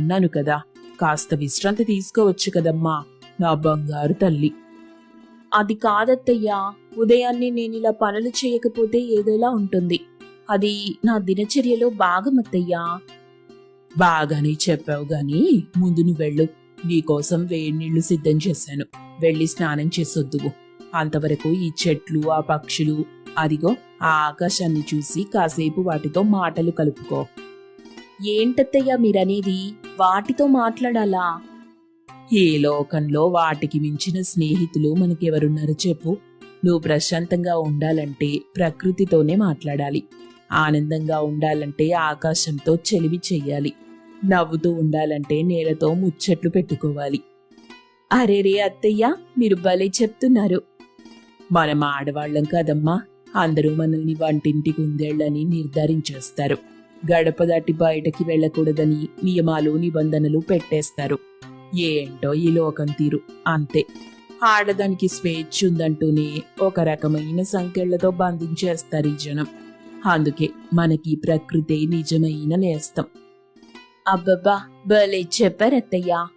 ఉన్నాను కదా. కాస్త విశ్రాంతి తీసుకోవచ్చు కదమ్మా నా బంగారు తల్లి. అది కాదత్తయ్యా ఉదయాన్నే నేను ఇలా పనులు చేయకపోతే ఏదోలా ఉంటుంది. అది నా దినచర్యలో భాగమత్తయ్యా బాగానే చెప్పావు గాని ముందు నువ్వు వెళ్ళు. నీకోసం వేడి నీళ్ళు సిద్ధం చేశాను. వెళ్ళి స్నానం చేసొద్దువు. అంతవరకు ఈ చెట్లు ఆ పక్షులు అదిగో ఆ ఆకాశాన్ని చూసి కాసేపు వాటితో మాటలు కలుపుకో. ఏంటత్తయ్యా మీరనేది? వాటితో మాట్లాడాలా? ఈ లోకంలో వాటికి మించిన స్నేహితులు మనకెవరున్నారు చెప్పు. నువ్వు ప్రశాంతంగా ఉండాలంటే ప్రకృతితోనే మాట్లాడాలి. ఆనందంగా ఉండాలంటే ఆకాశంతో చెలివి చెయ్యాలి. నవ్వుతూ ఉండాలంటే నేలతో ముచ్చట్లు పెట్టుకోవాలి. అరే రే అత్తయ్య మీరు భలే చెప్తున్నారు. మనం ఆడవాళ్ళం కదమ్మా. అందరూ మనల్ని వంటింటి కుందేళ్ళని నిర్ధారించేస్తారు. గడప దాటి బయటకి వెళ్ళకూడదని నియమాలు నిబంధనలు పెట్టేస్తారు. ఏంటో ఈ లోకం తీరు. అంతే. ఆడదానికి స్వేచ్ఛ ఉందంటూనే ఒక రకమైన సంఖ్యలతో బంధించేస్తారు ఈ జనం. అందుకే మనకి ప్రకృతి నిజమైన నేస్తం. అబ్బబ్బా భలే చెప్పరత్తయ్యా.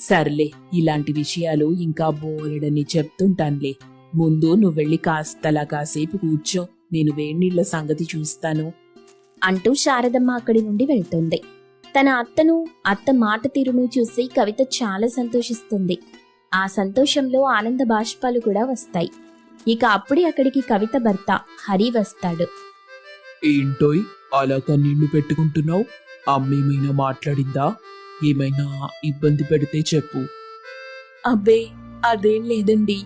సర్లే ఇలాంటి విషయాలు ఇంకా బోలెడని చెప్తుంటానులే. ముందు నువ్వు వెళ్ళి కాస్తలా కాసేపు కూర్చో. నేను వేణీళ్ళ సంగతి చూస్తాను. అంటూ శారదమ్మ అక్కడి నుండి వెళ్తుంది. తన అత్తను అత్త మాట తీరును చూసి కవిత చాలా సంతోషిస్తుంది. ఆ సంతోషంలో ఆనంద బాష్పాలు కూడా వస్తాయి. ఇక అప్పుడే అక్కడికి కవిత భర్త హరి వస్తాడు. ఏంటోయ్ అలా కన్నీళ్ళు పెట్టుకుంటున్నావు? అమ్మేమైనా మాట్లాడిందా? ఏమైనా ఇబ్బంది పెడితే చెప్పు. అబ్బే అదేం లేదండి.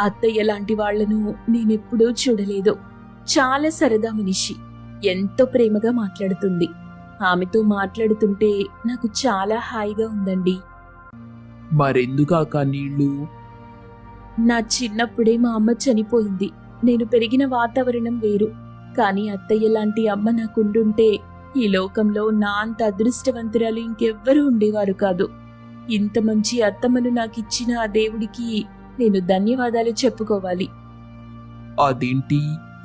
అత్తయ్య లాంటి వాళ్ళను నేనెప్పుడూ చూడలేదు. చాలా సరదా మనిషి. ఎంతో ప్రేమగా మాట్లాడుతుంది. ఆమెతో మాట్లాడుతుంటే నాకు చాలా హాయిగా ఉందండి. మరెందుకు ఆ కన్నీళ్ళు నా చిన్నప్పుడే మా అమ్మ చనిపోయింది. నేను పెరిగిన వాతావరణం వేరు. కానీ అత్తయ్య లాంటి అమ్మ నాకుండుంటే ఈ లోకంలో నా అంత అదృష్టవంతురాలు ఇంకెవ్వరూ ఉండేవారు కాదు. ఇంత మంచి అత్తమ్మను నాకిచ్చిన ఆ దేవుడికి నేను ధన్యవాదాలు చెప్పుకోవాలి. అదేంటి?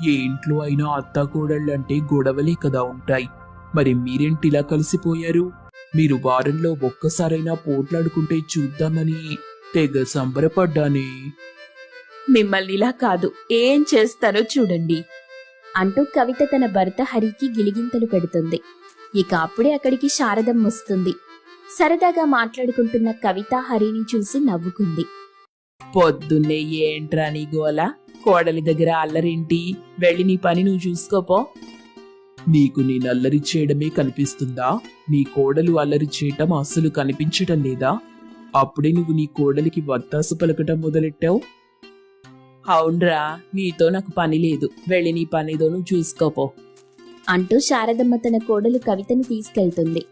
ఏ ఇంట్లో అయినా అత్త కోడళ్ళంటే గొడవలే కదా ఉంటాయి. మరి మీరేంటిలా కలిసిపోయారు? మీరు వారంలో ఒక్కసారైనా పోట్లాడుకుంటే చూద్దామని తెగ సంబరపడ్డానే. మిమ్మల్ని ఇలా కాదు ఏం చేస్తారో చూడండి. అంటూ కవిత తన భర్త హరికి గిలిగింతలు పెడుతుంది. ఇక అప్పుడే అక్కడికి శారదం వస్తుంది. సరదాగా మాట్లాడుకుంటున్న కవిత హరిని చూసి నవ్వుకుంది. పొద్దున్నే ఏంట్రా నీ గోల? కోడలి దగ్గర అల్లరేంటి? వెళ్ళి నీ పని నువ్వు చూసుకోపో. నీకు నేను అల్లరి చేయడమే కనిపిస్తుందా? నీ కోడలు అల్లరి చేయటం అస్సలు కనిపించటం లేదా? అప్పుడే నువ్వు నీ కోడలికి వత్తాసు పలకటం మొదలెట్టావు? అవునరా నీతో నాకు పని లేదు. వెళ్ళి నీ పనిదో నువ్వు చూసుకోపో. అంటూ శారదమ్మ తన కోడలు కవితను తీసుకెళ్తుంది.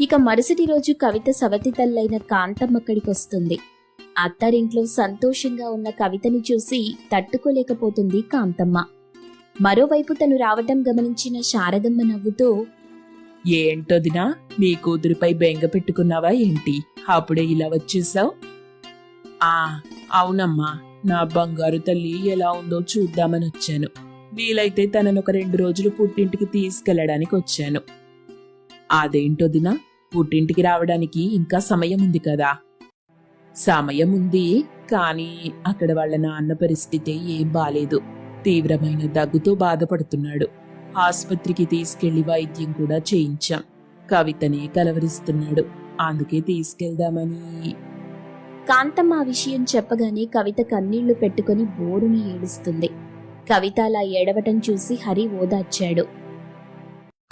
ఇక మరుసటి రోజు కవిత సవతి తల్లైన కాంతమ్మక్కడికి వస్తుంది అత్తారింట్లో సంతోషంగా ఉన్న కవితని చూసి తట్టుకోలేకపోతుంది కాంతమ్మ. మరోవైపు తను రావటం గమనించిన శారదమ్మ నవ్వుతూ ఏంటోదినా నీ కూతురిపై బెంగ పెట్టుకున్నావా ఏంటి? అప్పుడే ఇలా వచ్చేసావు? ఆ అవునమ్మా నా బంగారు తల్లి ఎలా ఉందో చూద్దామని వచ్చాను. వీలైతే తనను ఒక రెండు రోజులు పుట్టింటికి తీసుకెళ్ళడానికి వచ్చాను. అదేంటోదినా పుట్టింటికి రావడానికి ఇంకా సమయం ఉంది కదా. సమయం ఉంది కానీ అక్కడ వాళ్ళ నాన్న పరిస్థితి ఏం బాలేదు. తీవ్రమైన దగ్గుతో బాధపడుతున్నాడు. ఆసుపత్రికి తీసుకెళ్ళి వైద్యం కూడా చేయించాం. కవితనే కలవరిస్తున్నాడు. అందుకే తీసుకెళ్దామని. కాంతమ్మ ఆ విషయం చెప్పగానే కవిత కన్నీళ్ళు పెట్టుకుని బోరుని ఏడుస్తుంది. కవిత అలా ఏడవటం చూసి హరి ఓదార్చాడు.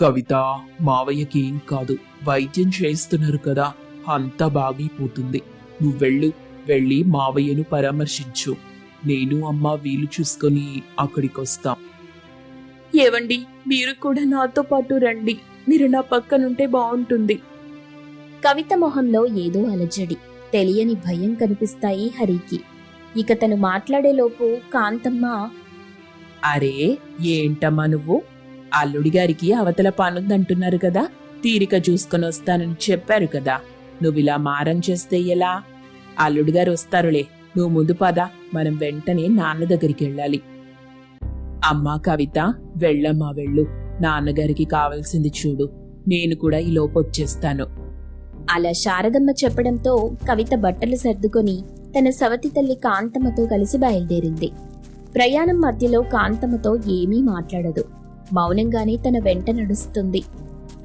కవిత మావయ్యకి ఏం కాదు. వైద్యం చేస్తున్నారు కదా అంతా బాగైపోతుంది. నువ్వు వెళ్ళు వెళ్ళి మావయ్యను పరామర్శించు. నేను అమ్మ వీలు చూసుకొని అక్కడికొస్తాం. ఏవండి మీరు కూడా నాతో పాటు రండి. మీరు నా పక్కనుంటే బాగుంటుంది కవిత మొహంలో ఏదో అలజడి తెలియని భయం కనిపిస్తాయి హరికి. ఇక తను మాట్లాడేలోపు కాంతమ్మ అరే ఏంటమ్మా నువ్వు? అల్లుడి గారికి అవతల పనుందంటున్నారు కదా తీరిక చూసుకొని వస్తానని చెప్పారు కదా. నువ్విలా మారం చేస్తే ఎలా? అల్లుడు గారు వస్తారులే. నువ్వు ముందు పద. మనం వెంటనే నాన్న దగ్గరికి వెళ్ళాలి. అమ్మా కవిత వెళ్ళమ్మా వెళ్ళు. నాన్నగారికి కావలసింది చూడు. నేను కూడా ఈ లోపు వచ్చేస్తాను. అలా శారదమ్మ చెప్పడంతో కవిత బట్టలు సర్దుకొని తన సవతి తల్లి కాంతమ్మతో కలిసి బయలుదేరింది. ప్రయాణం మధ్యలో కాంతమ్మతో ఏమీ మాట్లాడదు. మౌనంగానే తన వెంట నడుస్తుంది.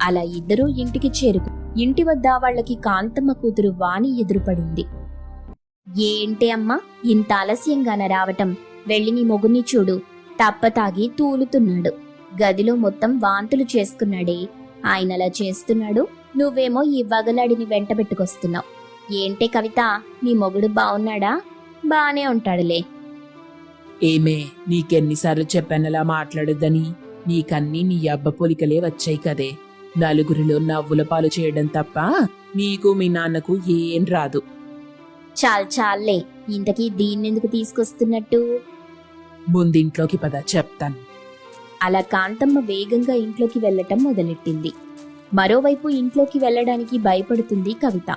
అలా ఇద్దరూ ఇంటికి చేరుకు ఇంటి వద్ద వాళ్ళకి కాంతమ్మ కూతురు వాణి ఎదురుపడింది. ఏంటి అమ్మా? ఇంత ఆలస్యంగాన రావటం? వెళ్ళి నీ మొగుని చూడు. తప్ప తాగి తూలుతున్నాడు. గదిలో మొత్తం వాంతులు చేసుకున్నాడే. ఆయన అలా చేస్తున్నాడు? నువ్వేమో ఈ వగలాడిని వెంట పెట్టుకొస్తున్నావు. ఏంటే కవిత? నీ మొగుడు బావున్నాడా? బానే ఉంటాడులే. ఏమే నీకెన్నిసార్లు చెప్పానలా మాట్లాడొద్దని? నీకన్నీ నీ అబ్బ పొలికలే వచ్చాయి కదే. నలుగురిలో నవ్వుల పాలు చేయడం తప్ప నీకు మీ నాన్నకు ఏం రాదు. చాల్ చాల్లే ఇంతకీ దీన్నెందుకు తీసుకొస్తున్నట్టు? ముందింట్లోకి పద చెప్తాను. అలా కాంతమ్మ వేగంగా ఇంట్లోకి వెళ్ళటం మొదలెట్టింది. మరోవైపు ఇంట్లోకి వెళ్ళడానికి భయపడుతుంది కవిత.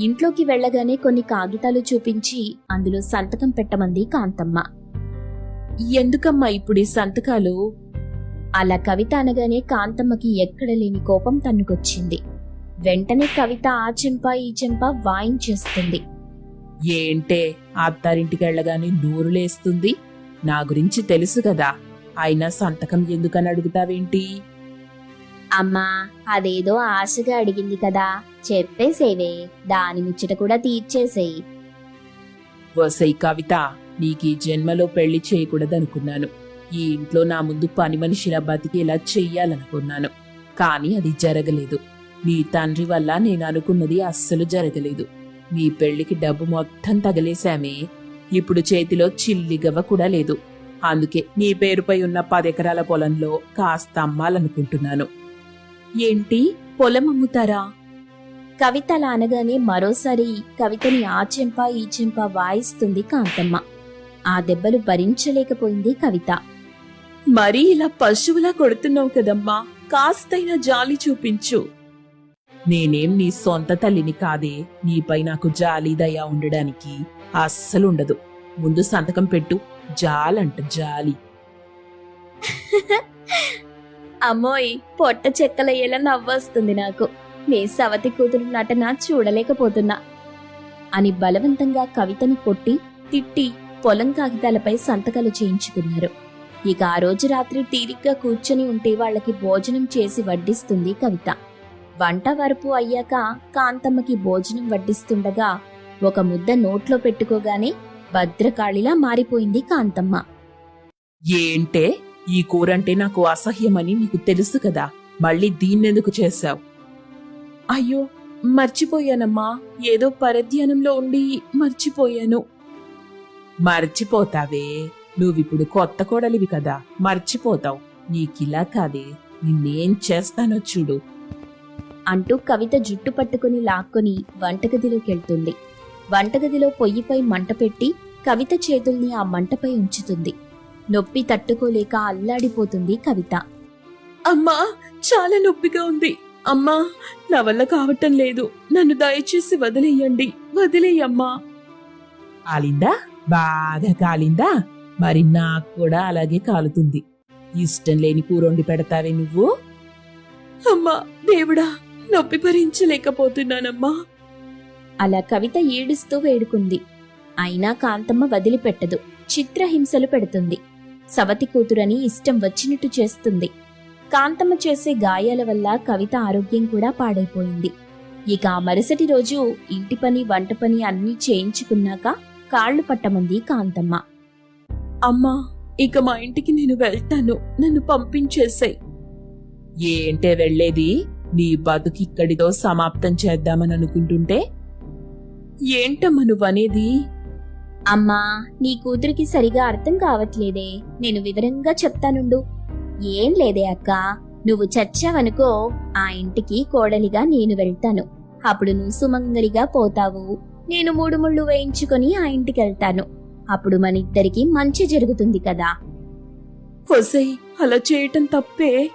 ఇంట్లోకి వెళ్ళగానే కొన్ని కాగితాలు చూపించి అందులో సంతకం పెట్టమంది కాంతమ్మ. ఎందుకమ్మా ఇప్పుడు ఈ సంతకాలు? అలా కవిత అనగానే కాంతమ్మకి ఎక్కడ లేని కోపం తన్నుకొచ్చింది. వెంటనే కవిత ఆ చెంప ఈ చెంప వాయించేస్తుంది. ఏంటే అత్తారింటికి వెళ్ళగానే నూరు లేస్తుంది? నా గురించి తెలుసు కదా. అయినా సంతకం ఎందుకని అడుగుతావేంటి? అమ్మా అదేదో ఆశగా అడిగింది కదా. చెప్పేసేవే దాని ముచ్చట కూడా తీర్చేసేయి. వసై కవిత నీకు ఈ జన్మలో పెళ్ళి చేయకూడదనుకున్నాను. ఈ ఇంట్లో నా ముందు పని మనిషిలా బతికేలా చెయ్యాలనుకున్నాను. కానీ అది జరగలేదు. మీ తండ్రి వల్ల నేను అనుకున్నది అస్సలు జరగలేదు. మీ పెళ్ళికి డబ్బు మొత్తం తగలేశామే. ఇప్పుడు చేతిలో చిల్లిగవ్వ కూడా లేదు. అందుకే నీ పేరుపై ఉన్న పదెకరాల పొలంలో కాస్త అమ్మాలనుకుంటున్నాను. ఏంటి? పొలం అమ్ముతారా? కవిత అలా అనగానే మరోసారి కవితని ఆ చెంప ఈ చెంప వాయిస్తుంది కాంతమ్మ. ఆ దెబ్బలు భరించలేకపోయింది కవిత. మరీ ఇలా పశువులా కొడుతున్నావు కదమ్మా. కాస్తైనా జాలి చూపించు. నేనేం నీ సొంత తల్లిని కాదే. నీపై నాకు జాలి దయ ఉండడానికి అస్సలు ఉండదు ముందు సంతకం పెట్టు. జాలంట జాలి. అమ్మోయ్ పొట్ట చెక్కలయ్యేలా నవ్వొస్తుంది నాకు. నీ సవతి కూతురు నటన చూడలేకపోతున్నా. అని బలవంతంగా కవితని కొట్టి తిట్టి పొలం కాగితాలపై సంతకాలు చేయించుకున్నారు. ఇక ఆ రోజు రాత్రి తీరిగ్గా కూర్చొని ఉంటే వాళ్ళకి భోజనం చేసి వడ్డిస్తుంది కవిత. వంట వరపు అయ్యాక కాంతమ్మకి భోజనం వడ్డిస్తుండగా ఒక ముద్ద నోట్లో పెట్టుకోగానే భద్రకాళిలా మారిపోయింది కాంతమ్మ. ఏంటే? ఈ కూరంటే నాకు అసహ్యమని నీకు తెలుసు కదా. మళ్ళీ దీన్నెందుకు చేశావు? అయ్యో మర్చిపోయానమ్మా. ఏదో పరధ్యానంలో ఉండి మర్చిపోయాను. మర్చిపోతావే. నువ్విప్పుడు కొత్త కోడలివి కదా. మర్చిపోతావు. నీకిలా కాదే. నిన్నేం చేస్తానో చూడు. అంటూ కవిత జుట్టు పట్టుకుని లాక్కొని వంటగదిలోకెళ్తుంది. వంటగదిలో పొయ్యిపై మంట పెట్టి కవిత చేతుల్ని ఆ మంటపై ఉంచుతుంది. నొప్పి తట్టుకోలేక అల్లాడిపోతుంది కవిత. అమ్మా చాలా నొప్పిగా ఉంది. అమ్మా నా వల్ల కావటం లేదు. నన్ను దయచేసి వదిలేయండి. వదిలేయమ్మా. కాలిందా? బాగా కాలిందా? మరి నాకు కూడా అలాగే కాలుతుంది. ఇష్టం లేని కూరొండి పెడతావే నువ్వు? అమ్మా దేవుడా నొప్పి భరించలేకపోతున్నానమ్మా. అలా కవిత ఏడుస్తూ వేడుకుంది. అయినా కాంతమ్మ వదిలిపెట్టదు. చిత్రహింసలు పెడుతుంది. సవతి కూతురని ఇష్టం వచ్చినట్టు చేస్తుంది. కాంతమ్మ చేసే గాయాల వల్ల కవిత ఆరోగ్యం కూడా పాడైపోయింది. ఇక మరుసటి రోజు ఇంటి పని వంట పని అన్నీ చేయించుకున్నాక కాళ్ళు పట్టమంది కాంతమ్మ. అమ్మా ఇక మా ఇంటికి నేను వెళ్తాను. నన్ను పంపించేసాయి. ఏంటే వెళ్ళేది? నీ బతుకిక్కడితో సమాప్తం చేద్దామని అనుకుంటుంటే ఏంటమ్మా నువ్వనేది అమ్మా నీ కూతురికి సరిగా అర్థం కావట్లేదే. నేను వివరంగా చెప్తానుండు. ఏం లేదే అక్క. నువ్వు చచ్చావనుకో ఆ ఇంటికి కోడలిగా నేను వెళ్తాను. అప్పుడు నువ్వు సుమంగలిగా పోతావు. నేను మూడు ముళ్ళు వేయించుకొని ఆ ఇంటికి వెళ్తాను. అప్పుడు మన ఇద్దరికి మంచి జరుగుతుంది కదా. ఒసై అలా చేయటం తప్పే?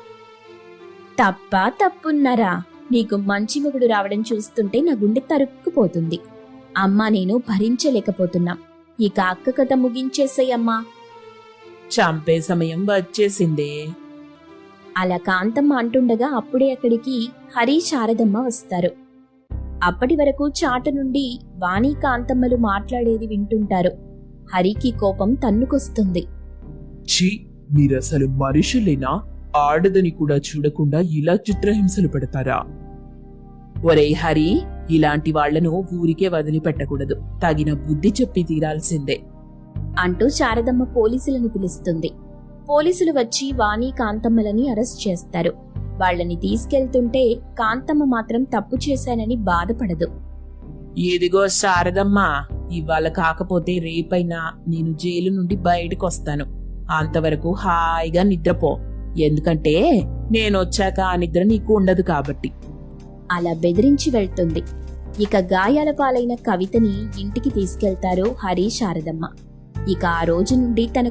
తప్ప తప్పున్నారా? నీకు మంచి మొగుడు రావడం చూస్తుంటే నా గుండె తరుక్కుపోతుంది. అమ్మా నేను భరించలేకపోతున్నా. ఇక అక్క కథ ముగించేసేయమ్మా చంపే సమయం వచ్చేసిందే. అలా కాంతమ్మ అంటుండగా అప్పుడే అక్కడికి హరి శారదమ్మ వస్తారు. అప్పటి వరకు చాటు నుండి వాణి కాంతమ్మలు మాట్లాడేది వింటుంటారు. హరికి కోపం తన్నుకొస్తుంది. ఛీ మీరసలు మనుషులేనా? ఆడదని కూడా చూడకుండా ఇలా చిత్రహింసలు పెడతారా? ఒరే హరి ఇలాంటి వాళ్ళను ఊరికే వదిలిపెట్టకూడదు తగిన బుద్ధి చెప్పి తీరాల్సిందే. అంటూ శారదమ్మ పోలీసులను పిలుస్తుంది. పోలీసులు వచ్చి వాణి కాంతమ్మలని అరెస్ట్ చేస్తారు. వాళ్ళని తీసుకెళ్తుంటే కాంతమ్మ మాత్రం తప్పు చేశానని బాధపడదు. ఇదిగో శారదమ్మా ఇవాళ కాకపోతే రేపైనా నేను జైలు నుండి బయటకు వస్తాను అంతవరకు హాయిగా నిద్రపో. ఎందుకంటే నేను వచ్చాక ఆ నిద్ర నీకు ఉండదు కాబట్టి. అలా బెదిరించి వెళ్తుంది. ఇక గాయాల పాలైన కవితని ఇంటికి తీసుకెళ్తారు హరి శారదమ్మ. ఇక ఆ రోజు నుండి తన